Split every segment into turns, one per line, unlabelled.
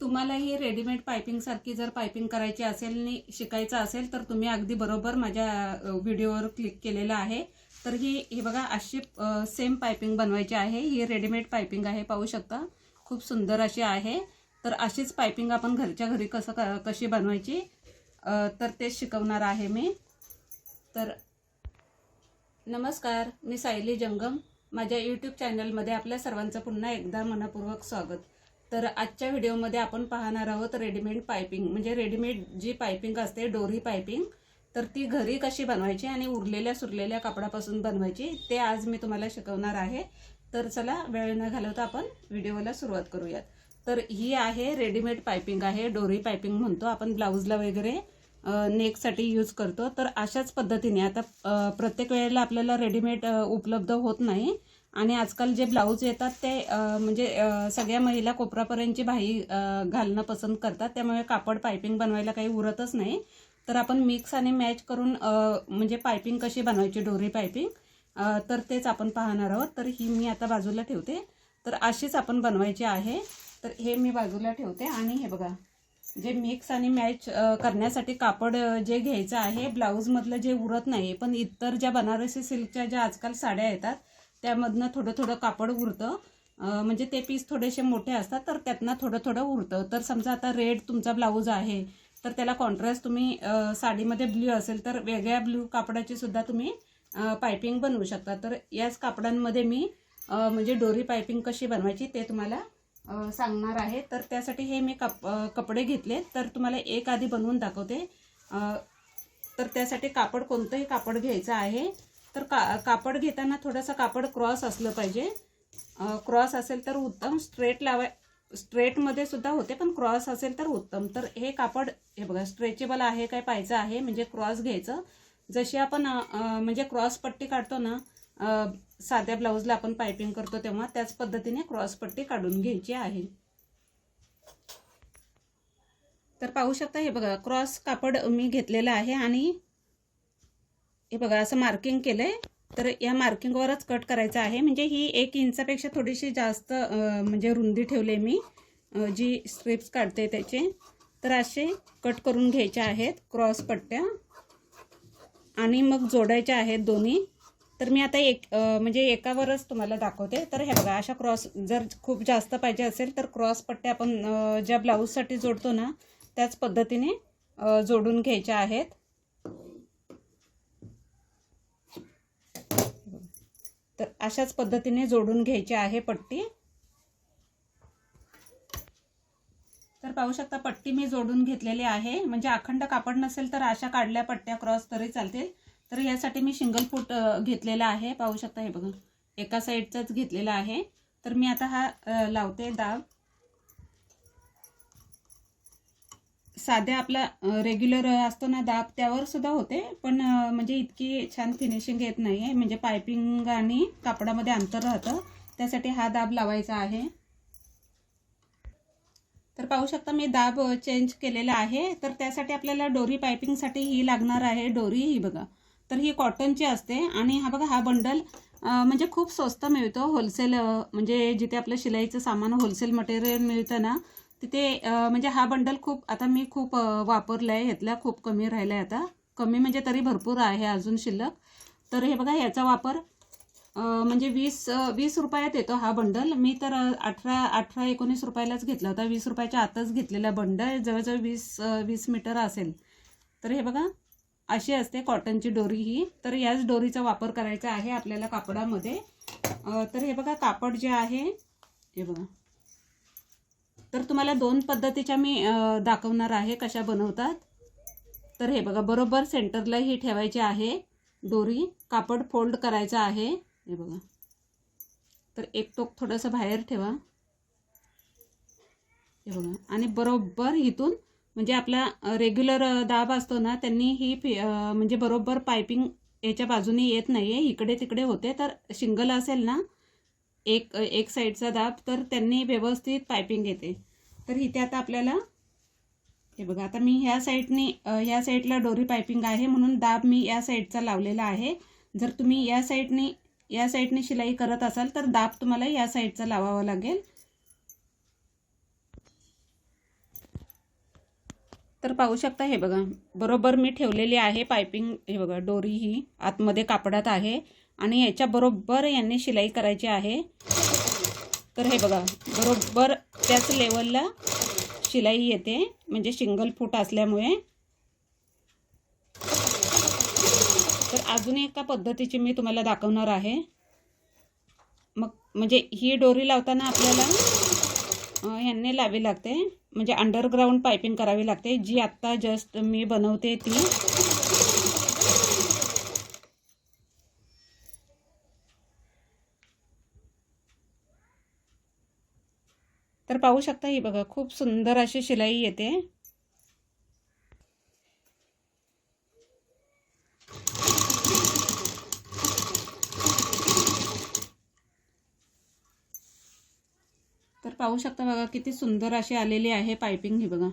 तुम्हाला ही readymade piping सारखी जर पायपिंग करायची असेल आणि शिकायचं असेल तर तुम्ही अगदी बरोबर माझ्या व्हिडिओवर क्लिक केलेलं आहे. तर ही ही बघा अशी सेम पायपिंग बनवायची आहे. ही रेडीमेड पायपिंग आहे पाहू शकता. खूप सुंदर अशी आहे. तर अशीच पायपिंग आपण घरच्या घरी कसं क- कशी बनवायची तर तेच शिकवणार आहे मी. तर नमस्कार मी सायली जंगम. माझ्या यूट्यूब चॅनलमध्ये आपल्या सर्वांचं पुन्हा एकदा मनपूर्वक स्वागत. तर आजच्या व्हिडिओमध्ये आपण पाहणार आहोत रेडीमेड पायपिंग म्हणजे रेडीमेड जी पायपिंग असते डोरी पायपिंग तर ती घरी कशी बनवायची आणि उरलेल्या सुरलेल्या कापडापासून बनवायची ते आज मी तुम्हाला शिकवणार आहे. तर चला वेळ न घालवता आपण व्हिडिओला सुरुवात करूयात. तर ही आहे रेडीमेड पायपिंग आहे डोरी पायपिंग म्हणतो आपण ब्लाऊजला वगैरे नेकसाठी यूज करतो. तर अशाच पद्धतीने आता प्रत्येक वेळेला आपल्याला रेडीमेड उपलब्ध होत नाही. आणि आजकाल जे ब्लाऊज येतात ते म्हणजे सगळ्या महिला कोपरापर्यंतची बाही घालणं पसंत करतात. त्यामुळे कापड पायपिंग बनवायला काही उरतच नाही. तर आपण मिक्स आणि मॅच करून म्हणजे पायपिंग कशी बनवायची? डोरी पायपिंग. तर तेच आपण पाहणार आहोत. तर ही मी आता बाजूला ठेवते. तर अशीच आपण बनवायची आहे. तर हे मी बाजूला ठेवते. आणि हे बघा जे मिक्स आणि मॅच करण्यासाठी कापड जे घ्यायचं आहे ब्लाऊजमधलं जे उरत नाही पण इतर ज्या बनारसी सिल्कच्या ज्या आजकाल साड्या येतात त्यामधनं थोडं थोडं कापड उरतं. म्हणजे ते पीस थोडेसे मोठे असतात तर त्यातनं थोडं थोडं उरतं. तर समजा आता रेड तुमचा ब्लाऊज आहे तर त्याला कॉन्ट्रास्ट तुम्ही साडीमध्ये ब्ल्यू असेल तर वेगळ्या ब्ल्यू कापडाची सुद्धा तुम्ही पायपिंग बनवू शकता. तर याच कापडांमध्ये मी म्हणजे डोरी पायपिंग कशी बनवायची ते तुम्हाला सांगणार आहे. तर त्यासाठी हे मी कप कपडे घेतले तर तुम्हाला एक आधी बनवून दाखवते. तर त्यासाठी कापड कोणतंही कापड घ्यायचं आहे तर का कापड घेताना थोडंसं कापड क्रॉस असलं पाहिजे. क्रॉस असेल तर उत्तम. स्ट्रेट लावाय स्ट्रेटमध्ये सुद्धा होते पण क्रॉस असेल तर उत्तम. तर हे कापड हे बघा स्ट्रेचेबल आहे काय पाहिजे आहे म्हणजे क्रॉस घ्यायचं. जशी आपण म्हणजे क्रॉस पट्टी काढतो ना साध्या ब्लाऊजला आपण पायपिंग करतो तेव्हा त्याच पद्धतीने क्रॉस पट्टी काढून घ्यायची आहे. तर पाहू शकता हे बघा क्रॉस कापड मी घेतलेलं आहे आणि हे बघा असं मार्किंग केलंय. तर या मार्किंगवरच कट करायचं आहे. म्हणजे ही एक इंचापेक्षा थोडीशी जास्त म्हणजे रुंदी ठेवली मी. जी स्ट्रिप्स काढते त्याचे. तर असे कट करून घ्यायचे आहेत. क्रॉस पट्ट्या. आणि मग जोडायच्या आहेत दोन्ही. तर मी आता एक म्हणजे एकावरच तुम्हाला दाखवते. तर हे बघा अशा क्रॉस जर खूप जास्त पाहिजे असेल तर क्रॉस पट्ट्या आपण ज्या ब्लाऊजसाठी जोडतो ना त्याच पद्धतीने जोडून घ्यायच्या आहेत. तर अशाच पद्धतीने जोडून घ्यायची आहे पट्टी. तर पाहू शकता पट्टी मी जोडून घेतलेली आहे. म्हणजे अखंड कापड नसेल तर अशा काढल्या पट्ट्या क्रॉस तरी चालतील. तर यासाठी मी सिंगल फूट घेतलेला आहे. पाहू शकता हे बघा. एका साईडचाच घेतलेला आहे. तर मी आता हा लावते दाब. साध्या आपला रेग्युलर असतो ना दाब त्यावर सुद्धा होते. पण म्हणजे इतकी छान फिनिशिंग येत नाही आहे म्हणजे पायपिंग आणि कापडामध्ये अंतर राहतं. त्यासाठी हा दाब लावायचा आहे. तर पाहू शकता मी दाब चेंज केलेला आहे. तर त्यासाठी आपल्याला डोरी पायपिंगसाठी ही लागणार आहे. डोरी ही बघा. तर ही कॉटनची असते. आणि हा बघा हा बंडल म्हणजे खूप स्वस्त मिळतो. होलसेल म्हणजे जिथे आपलं शिलाईचं सामान होलसेल मटेरियल मिळतं ना तिथे म्हणजे हा बंडल खूप आता मी खूप वापरला आहे ह्यातला खूप कमी राहिला आहे आता. कमी म्हणजे तरी भरपूर आहे अजून शिल्लक. तर हे बघा ह्याचा वापर म्हणजे वीस वीस रुपयात येतो हा बंडल मी तर अठरा अठरा एकोणीस रुपयालाच घेतला होता. वीस रुपयाच्या आतच घेतलेला बंडल जवळजवळ वीस वीस मीटर असेल. तर हे बघा अशी असते कॉटनची डोरी ही. तर याच डोरीचा वापर करायचा आहे आपल्याला कापडामध्ये. तर हे बघा कापड जे आहे हे बघा. तर तुम्हाला दोन पद्धतीच्या मी दाखवणार आहे कशा बनवतात. तर हे बघा बरोबर सेंटरला ही ठेवायची आहे दोरी. कापड फोल्ड करायचं आहे. हे बघा. तर एक टोक थोडंसं बाहेर ठेवा. हे बघा. आणि बरोबर इथून म्हणजे आपला रेग्युलर दाब असतो ना त्यांनी ही फि- म्हणजे बरोबर पायपिंग याच्या बाजूने येत नाही आहे इकडे तिकडे होते तर शिंगल असेल ना एक एक साईडचा दाब तर त्यांनी व्यवस्थित पायपिंग घेते. तर इथे आता आपल्याला हे बघा आता मी ह्या साईडनी ह्या साईडला डोरी पायपिंग आहे म्हणून दाब मी या साईडचा लावलेला आहे. जर तुम्ही या साईडनी या साईडने शिलाई करत असाल तर दाब तुम्हाला या साईडचा लावावा लागेल. तर पाहू शकता हे बघा बरोबर मी ठेवलेली आहे पायपिंग हे बघा डोरी ही आतमध्ये कापडात आहे. आणि याच्याबरोबर यांनी शिलाई करायची आहे. तर हे बघा बरोबर त्याच लेवलला शिलाई येते म्हणजे सिंगल फूट असल्यामुळे. तर अजून एका पद्धतीची मी तुम्हाला दाखवणार आहे. मग म्हणजे ही डोरी लावताना आपल्याला ह्यांनी लावी लागते. म्हणजे अंडरग्राऊंड पायपिंग करावी लागते जी आत्ता जस्ट मी बनवते ती. तर पाहू शकता ही बघा खूप सुंदर अशी शिलाई येते. तर पाहू शकता बघा किती सुंदर अशी आलेली आहे पायपिंग ही बघा.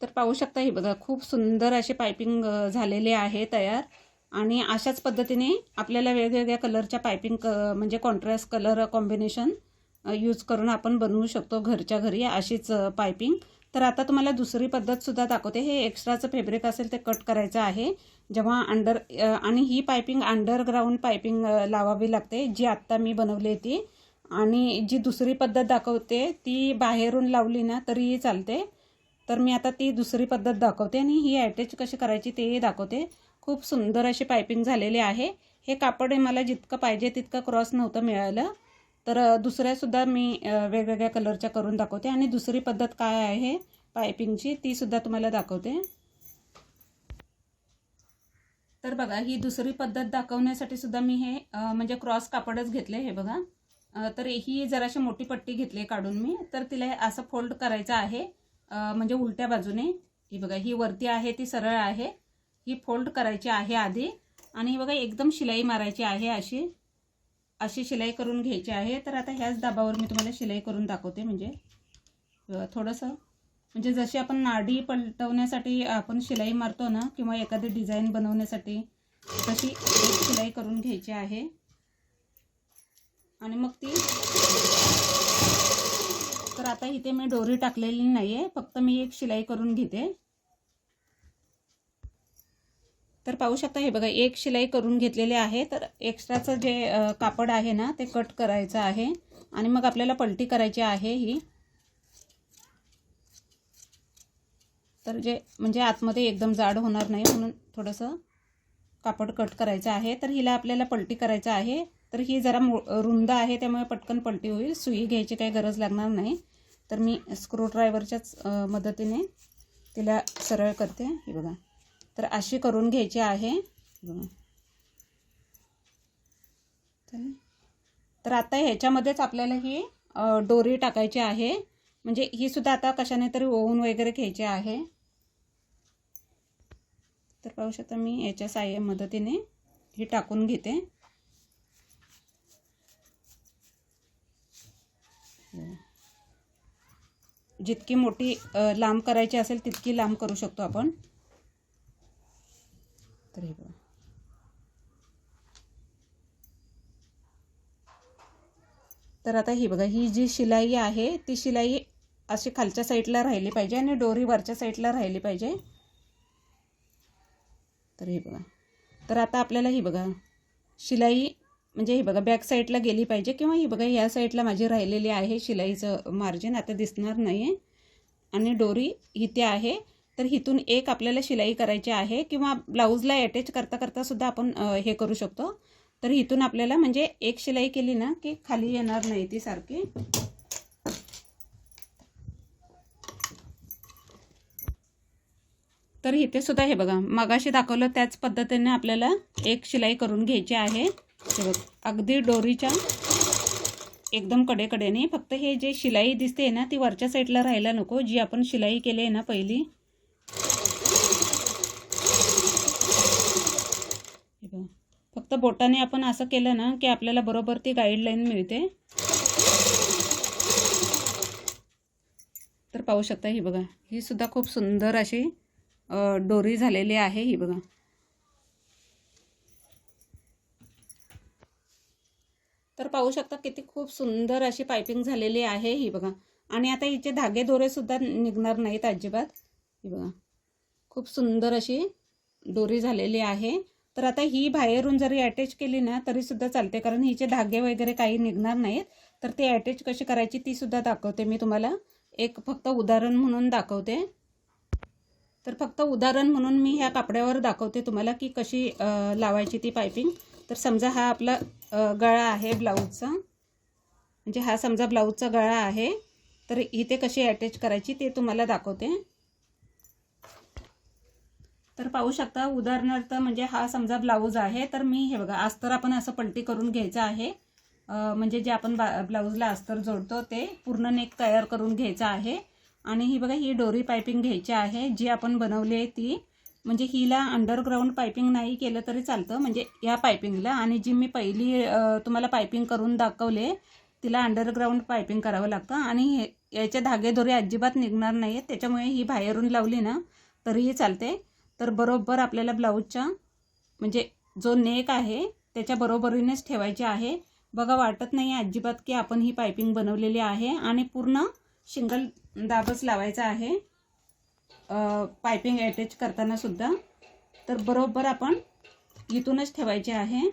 तर पाहू शकता ही बघा खूप सुंदर अशी पायपिंग झालेली आहे तयार. आणि अशाच पद्धतीने आपल्याला वेगवेगळ्या कलरच्या पायपिंग क म्हणजे कॉन्ट्रास्ट कलर कॉम्बिनेशन यूज करून आपण बनवू शकतो घरच्या घरी अशीच पायपिंग तर आता तुम्हाला दुसरी पद्धतसुद्धा दाखवते. हे एक्स्ट्राचं फॅब्रिक असेल ते कट करायचं आहे. जेव्हा अंडर आणि ही पायपिंग अंडरग्राऊंड पायपिंग लावावी लागते जी आत्ता मी बनवली ती. आणि जी दुसरी पद्धत दाखवते ती बाहेरून लावली ना तरीही चालते. तर मी आता ती दुसरी पद्धत दाखवते आणि ही अटॅच कशी करायची तेही दाखवते. खूप सुंदर अशी पायपिंग झालेली आहे. हे कापड मला जितकं पाहिजे तितकं क्रॉस नव्हतं मिळालं. तर दुसऱ्यासुद्धा मी वेगवेगळ्या कलरच्या करून दाखवते. आणि दुसरी पद्धत काय आहे पायपिंगची तीसुद्धा तुम्हाला दाखवते. तर बघा ही दुसरी पद्धत दाखवण्यासाठी सुद्धा मी हे म्हणजे क्रॉस कापडच घेतले हे बघा. तर ही जराशी मोठी पट्टी घेतली काढून मी. तर तिला असं फोल्ड करायचं आहे म्हणजे उलट्या बाजूने. ही बघा ही वरती आहे ती सरळ आहे. ही फोल्ड करायची आहे आधी. आणि बघा एकदम शिलाई मारायची आहे अशी. अशी शिलाई करून घ्यायची आहे. तर आता ह्याच दाबावर मी तुम्हाला शिलाई करून दाखवते. म्हणजे थोडंसं. म्हणजे जशी आपण नाडी पलटवण्यासाठी आपण शिलाई मारतो ना किंवा एखादी डिझाईन बनवण्यासाठी तशी एक शिलाई करून घ्यायची आहे. आणि मग ती तर आता इथे मी डोरी टाकलेली नाही आहे फक्त मी एक शिलाई करून घेते. तर पाहू शकता हे बघा एक शिलाई करून घेतलेली आहे. तर एक्स्ट्राचं जे कापड आहे ना ते कट करायचं आहे. आणि मग आपल्याला पलटी करायची आहे ही. तर जे म्हणजे आतमध्ये एकदम जाड होणार नाही म्हणून थोडंसं कापड कट करायचं आहे. तर हिला आपल्याला पलटी करायचं आहे. तर ही जरा रुंद आहे त्यामुळे पटकन पलटी होईल. सुई घ्यायची काही गरज लागणार नाही. तर मी स्क्रू ड्रायव्हरच्याच मदतीने तिला सरळ करते. हे बघा. तर अशी करून घ्यायची आहे. तर आता ह्याच्यामध्येच आपल्याला ही डोरी टाकायची आहे. म्हणजे ही सुद्धा आता कशाने तरी ओवून वगैरे घ्यायची आहे. तर पाहू शकता मी याच्या साह्य मदतीने ही टाकून घेते. जितकी मोठी लांब करायची असेल तितकी लांब करू शकतो आपण. तर हे बघा तर आता ही बघा ही जी शिलाई आहे ती शिलाई अशी खालच्या साईडला राहिली पाहिजे आणि डोरी वरच्या साईडला राहिली पाहिजे. तर हे बघा. तर आता आपल्याला ही बघा शिलाई म्हणजे ही बघा बॅक साईडला गेली पाहिजे किंवा ही बघा या साईडला माझी राहिलेली आहे शिलाईचं मार्जिन आता दिसणार नाही आहे आणि डोरी इथे आहे. तर हिथून एक आपल्याला शिलाई करायची आहे किंवा ब्लाऊजला अटॅच करता करता सुद्धा आपण हे करू शकतो. तर हिथून आपल्याला म्हणजे एक शिलाई केली ना की खाली येणार नाही ती सारखी. तर इथे सुद्धा हे बघा मगाशी दाखवलं त्याच पद्धतीने आपल्याला एक शिलाई करून घ्यायची आहे. हे बघ अगदी डोरीच्या एकदम कडेकडेने. फक्त हे जे शिलाई दिसते ना ती वरच्या साईडला राहायला नको जी आपण शिलाई केली आहे ना पहिली. बघा फक्त बोटाने आपण असं केलं ना की आपल्याला बरोबर ती गाईडलाईन मिळते. तर पाहू शकता ही बघा. ही सुद्धा खूप सुंदर अशी डोरी झालेली आहे ही बघा. तर पाहू शकता किती खूप सुंदर अशी पायपिंग झालेली आहे ही बघा. आणि आता हिचे धागे दोरे सुद्धा निघणार नाहीत अजिबात. ही बघा. खूप सुंदर अशी दोरी झालेली आहे. तर आता ही बाहेरून जरी अटॅच केली ना तरी सुद्धा चालते. कारण हिचे धागे वगैरे काही निघणार नाहीत. तर ते अटॅच कशी करायची ती सुद्धा दाखवते मी तुम्हाला. एक फक्त उदाहरण म्हणून दाखवते. तर फक्त उदाहरण म्हणून मी ह्या कापड्यावर दाखवते तुम्हाला की कशी लावायची ती पायपिंग तर समजा हा आपला गळा आहे ब्लाऊजचा. म्हणजे हा समजा ब्लाऊजचा गळा आहे. तर इथे कशी अटॅच करायची ते तुम्हाला दाखवते. तर पाहू शकता उदाहरणार्थ म्हणजे हा समजा ब्लाऊज आहे तर मी हे बघा अस्तर आपण असं पलटी करून घ्यायचं आहे. म्हणजे जे आपण बा ब्लाऊजला अस्तर जोडतो ते पूर्ण नेक तयार करून घ्यायचं आहे. आणि ही बघा ही डोरी पायपिंग घ्यायची आहे जी आपण बनवली आहे ती. म्हणजे हिला अंडरग्राऊंड पायपिंग नाही केलं तरी चालतं म्हणजे या पायपिंगला आणि जी मी पहिली तुम्हाला पायपिंग करून दाखवले तिला अंडरग्राऊंड पायपिंग करावं लागतं. आणि हे- याचे धागे दोरे अजिबात निघणार नाही आहेत त्याच्यामुळे ही बाहेरून लावली ना तरीही चालते. तर बरोबर आपल्याला ब्लाऊजच्या म्हणजे जो नेक आहे त्याच्या बरोबरीनेच ठेवायचे आहे. बघा वाटत नाही अजिबात की आपण ही पायपिंग बनवलेली आहे आणि पूर्ण शिंगल दाबच लावायचा आहे. पायपिंग अटॅच करताना सुद्धा. तर बरोबर आपण इथूनच ठेवायचे आहे.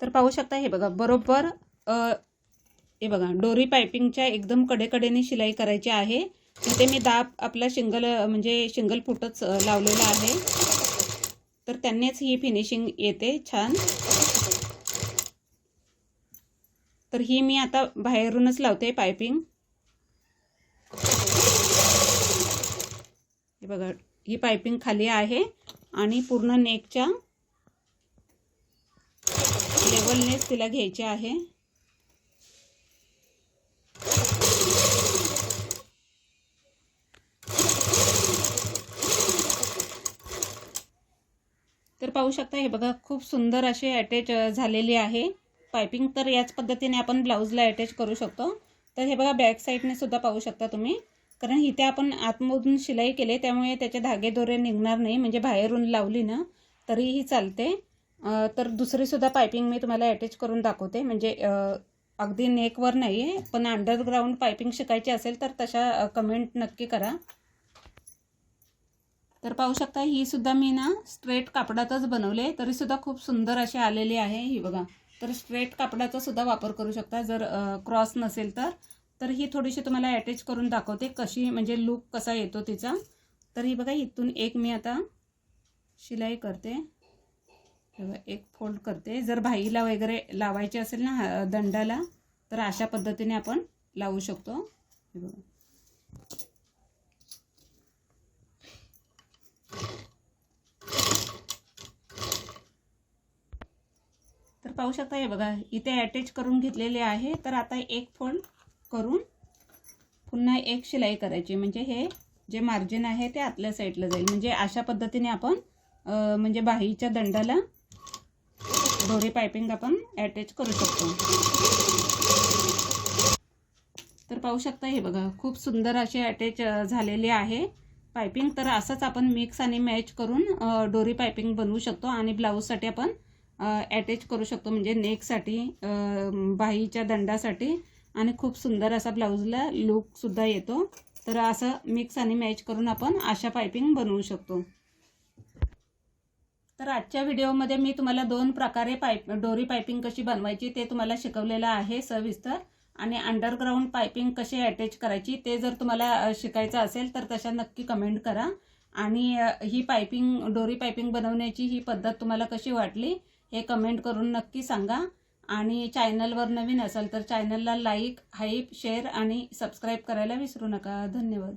तर पाहू शकता हे बघा बरोबर हे बघा डोरी पायपिंगच्या एकदम कडेकडेने शिलाई करायची आहे. इथे मी दाब आपला शिंगल म्हणजे शिंगल फुटच लावलेला आहे. तर त्यांनीच ही फिनिशिंग येते छान. तर ही मी आता बाहेरूनच लावते पायपिंग हे बघा ही पायपिंग खाली आहे आणि पूर्ण नेकच्या लेवलनेच तिला घ्यायची आहे. पाहू शकता हे बघा खूप सुंदर असे अटॅच झालेली आहे. पायपिंग तर याच पद्धतीने आपण ब्लाऊजला अटॅच करू शकतो. तर हे बघा बॅक साईडने सुद्धा पाहू शकता तुम्ही. कारण इथे आपण आतमधून शिलाई केली त्यामुळे त्याचे धागे दोरे निघणार नाही. म्हणजे बाहेरून लावली ना तरीही चालते. तर दुसरीसुद्धा पायपिंग मी तुम्हाला अटॅच करून दाखवते. म्हणजे अगदी नेकवर नाही आहे पण अंडरग्राऊंड पायपिंग शिकायची असेल तर तशा कमेंट नक्की करा. तर पाहू शकता ही सुद्धा मी ना स्ट्रेट कापडातच बनवले तरी सुद्धा खूप सुंदर अशी आलेली आहे ही बघा. तर स्ट्रेट कापडाचा सुद्धा वापर करू शकता. जर क्रॉस नसेल तर. तर ही थोडीशी तुम्हाला अटॅच करून दाखवते कशी म्हणजे लूक कसा येतो तिचा. तर ही बघा इथून एक मी आता शिलाई करते. एक फोल्ड करते. जर भाईला वगैरे लावायचे असेल ना हा- दंडाला तर अशा पद्धतीने आपण लावू शकतो. हे बघा. तर पाहू शकता हे बघा इथे अटॅच करून घेतलेले आहे. तर आता एक फोल्ड करून पुन्हा एक शिलाई करायची. म्हणजे हे जे मार्जिन आहे ते आतल्या साईडला जाईल. म्हणजे अशा पद्धतीने आपण म्हणजे बाहीच्या दंडाला दोरी पायपिंग आपण अटॅच करू शकतो. तर पाहू शकता हे बघा खूप सुंदर असे अटॅच झालेले आहे. पायपिंग तर असंच आपण मिक्स आणि मॅच करून डोरी पायपिंग बनवू शकतो आणि ब्लाऊजसाठी आपण अटॅच करू शकतो. म्हणजे नेकसाठी बाईच्या बाहीच्या दंडासाठी आणि खूप सुंदर असा ब्लाऊजला लुकसुद्धा येतो. तर असं मिक्स आणि मॅच करून आपण अशा पायपिंग बनवू शकतो. तर आजच्या व्हिडिओमध्ये मी तुम्हाला दोन प्रकारे पाईप डोरी पायपिंग कशी बनवायची ते तुम्हाला शिकवलेलं आहे सविस्तर. आणि अंडरग्राऊंड पायपिंग कशी अटॅच करायची ते जर तुम्हाला शिकायचं असेल तर तशा नक्की कमेंट करा. आणि ही पायपिंग डोरी पायपिंग बनवण्याची ही पद्धत तुम्हाला कशी वाटली हे कमेंट करून नक्की सांगा. आणि चॅनलवर नवीन असाल तर चॅनलला लाईक हाईप शेअर आणि सबस्क्राईब करायला विसरू नका. धन्यवाद.